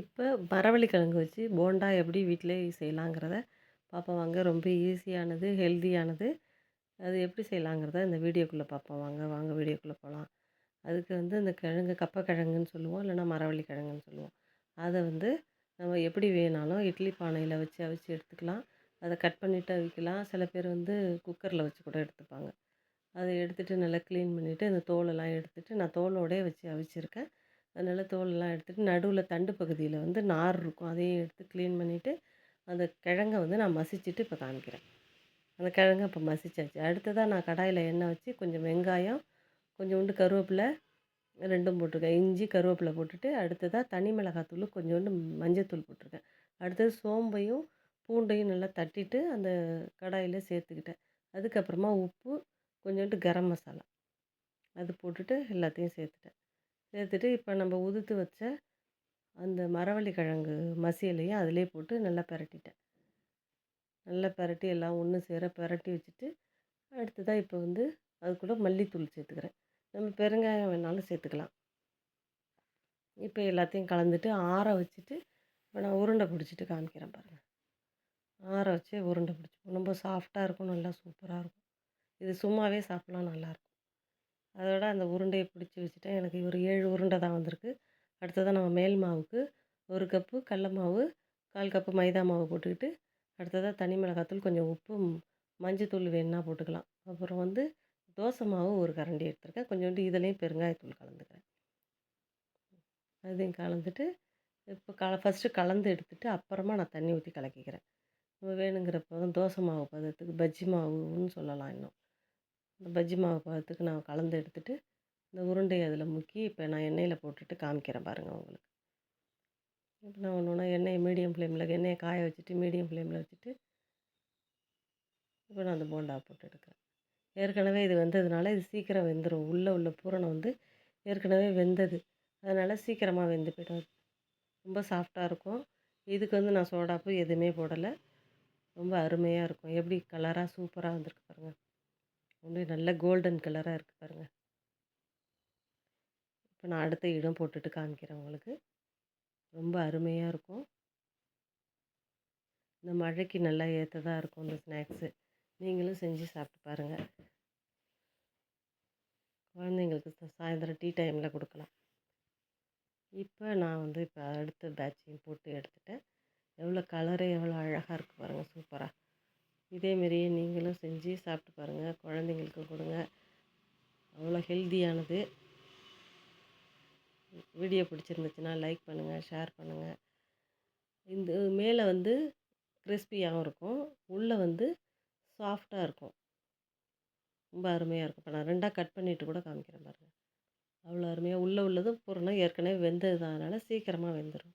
இப்போ மரவள்ளி கிழங்கு வச்சு போண்டா எப்படி வீட்டிலே செய்யலாங்கிறத பார்ப்போம் வாங்க. ரொம்ப ஈஸியானது ஹெல்தியானது. அது எப்படி செய்யலாங்கிறத இந்த வீடியோக்குள்ளே பார்ப்போம். வாங்க வாங்க வீடியோக்குள்ளே போகலாம். அதுக்கு வந்து இந்த கிழங்கு கப்பக்கிழங்குன்னு சொல்லுவோம் இல்லைனா மரவள்ளி கிழங்குன்னு சொல்லுவோம். அதை வந்து நம்ம எப்படி வேணாலும் இட்லி பானையில் வச்சு அவிச்சு எடுத்துக்கலாம். அதை கட் பண்ணிவிட்டு அவிக்கலாம். சில பேர் வந்து குக்கரில் வச்சு கூட எடுத்துப்பாங்க. அதை எடுத்துகிட்டு நல்லா க்ளீன் பண்ணிவிட்டு அந்த தோலெல்லாம் எடுத்துகிட்டு நான் தோலோடே வச்சு அவிச்சிருக்கேன். அதனால் தோலெல்லாம் எடுத்துகிட்டு நடுவில் தண்டு பகுதியில் வந்து நார் இருக்கும். அதையும் எடுத்து க்ளீன் பண்ணிவிட்டு அந்த கிழங்க வந்து நான் மசிச்சுட்டு இப்போ காமிக்கிறேன். அந்த கிழங்கை இப்போ மசிச்சாச்சு. அடுத்ததாக நான் கடாயில் எண்ணெய் வச்சு கொஞ்சம் வெங்காயம் கொஞ்சோண்டு கருவேப்பிலை ரெண்டும் போட்டிருக்கேன். இஞ்சி கருவேப்பிலை போட்டுட்டு அடுத்ததாக தனி மிளகாத்தூள் கொஞ்சோண்டு மஞ்சத்தூள் போட்டிருக்கேன். அடுத்தது சோம்பையும் பூண்டையும் நல்லா தட்டிட்டு அந்த கடாயில் சேர்த்துக்கிட்டேன். அதுக்கப்புறமா உப்பு கொஞ்சோண்டு கரம் மசாலா. அது போட்டுட்டு எல்லாத்தையும் சேர்த்துட்டேன். சேர்த்துட்டு இப்போ நம்ம உதுத்து வச்ச அந்த மரவள்ளி கிழங்கு மசியலையும் அதிலே போட்டு நல்லா பிரட்டிட்டேன். நல்லா பிரட்டி எல்லாம் ஒன்று சேர பிரட்டி வச்சுட்டு அடுத்ததாக இப்போ வந்து அது கூட மல்லித்தூள் சேர்த்துக்கிறேன். நம்ம பெருங்காயம் வேணாலும் சேர்த்துக்கலாம். இப்போ எல்லாத்தையும் கலந்துட்டு ஆற வச்சுட்டு இப்போ நான் உருண்டை பிடிச்சிட்டு காமிக்கிறேன் பாருங்கள் ஆற வச்சு உருண்டை பிடிச்சி ரொம்ப சாஃப்டாக இருக்கும். நல்லா சூப்பராக இருக்கும். இது சும்மாவே சாப்பிட்லாம் நல்லாயிருக்கும் அதோட அந்த உருண்டையை பிடிச்சி வச்சுட்டேன். எனக்கு ஒரு ஏழு உருண்டை தான் வந்திருக்கு. அடுத்ததாக நம்ம மேல் மாவுக்கு ஒரு கப்பு கடல மாவு கால் கப்பு மைதா மாவு போட்டுக்கிட்டு அடுத்ததாக தனி மிளகாத்தூள் கொஞ்சம் உப்பு மஞ்சத்தூள் வேணுன்னா போட்டுக்கலாம். அப்புறம் வந்து தோசை மாவு ஒரு கரண்டி எடுத்துருக்கேன். கொஞ்சோண்டு இதுலேயும் பெருங்காயத்தூள் கலந்துக்கிறேன். அதையும் கலந்துட்டு இப்போ கல ஃபஸ்ட்டு கலந்து எடுத்துகிட்டு அப்புறமா நான் தண்ணி ஊற்றி கலக்கிக்கிறேன். வேணுங்கிறப்போ தோசை மாவு பதத்துக்கு பஜ்ஜி மாவுன்னு சொல்லலாம் இன்னும். இந்த பஜ்ஜி மாவு பதத்துக்கு நான் கலந்து எடுத்துகிட்டு இந்த உருண்டையை அதில் முக்கி இப்போ நான் எண்ணெயில் போட்டுட்டு காமிக்கிறேன் பாருங்கள் உங்களுக்கு. இப்போ நான் ஒன்று ஒன்றா எண்ணெயை மீடியம் ஃப்ளேமில் எண்ணெயை காய வச்சுட்டு மீடியம் ஃப்ளேமில் வச்சுட்டு இப்போ நான் அந்த போண்டா போட்டு எடுக்கிறேன். ஏற்கனவே இது வெந்ததுனால இது சீக்கிரம் வெந்துடும் உள்ளே உள்ள பூரணம் வந்து ஏற்கனவே வெந்தது. அதனால் சீக்கிரமாக வெந்து போய்டும். ரொம்ப சாஃப்டாக இருக்கும். இதுக்கு வந்து நான் சோடாப்பு எதுவுமே போடலை. ரொம்ப அருமையாக இருக்கும். எப்படி கலராக சூப்பராக வந்திருக்கு பாருங்கள் ரொம்ப நல்ல கோல்டன் கலராக இருக்குது பாருங்கள் இப்போ நான் அடுத்த இடம் போட்டுட்டு காமிக்கிறேன் உங்களுக்கு. ரொம்ப அருமையாக இருக்கும். இந்த மழைக்கு நல்லா ஏற்றதாக இருக்கும் இந்த ஸ்நாக்ஸு. நீங்களும் செஞ்சு சாப்பிட்டு பாருங்கள் குழந்தைங்களுக்கு சாயந்தரம் டீ டைமில் கொடுக்கலாம். இப்போ நான் வந்து இப்போ அடுத்த பேட்சையும் போட்டு எடுத்துட்டேன். எவ்வளோ கலரு எவ்வளோ அழகாக இருக்கும் இதேமாரியே நீங்களும் செஞ்சு சாப்பிட்டு பாருங்கள் குழந்தைங்களுக்கு கொடுங்க. அவ்வளோ ஹெல்த்தியானது வீடியோ பிடிச்சிருந்துச்சுன்னா லைக் பண்ணுங்கள் ஷேர் பண்ணுங்கள் இந்த மேலே வந்து கிறிஸ்பியாகவும் இருக்கும். உள்ளே வந்து சாஃப்டாக இருக்கும். ரொம்ப அருமையாக இருக்கும். இப்போ நான் ரெண்டாக கட் பண்ணிவிட்டு கூட காமிக்கிறேன் பாருங்கள் அவ்வளோ அருமையாக உள்ளே உள்ளதும் பூரணம் ஏற்கனவே வெந்தது தான் அதனால் சீக்கிரமாக வெந்துடும்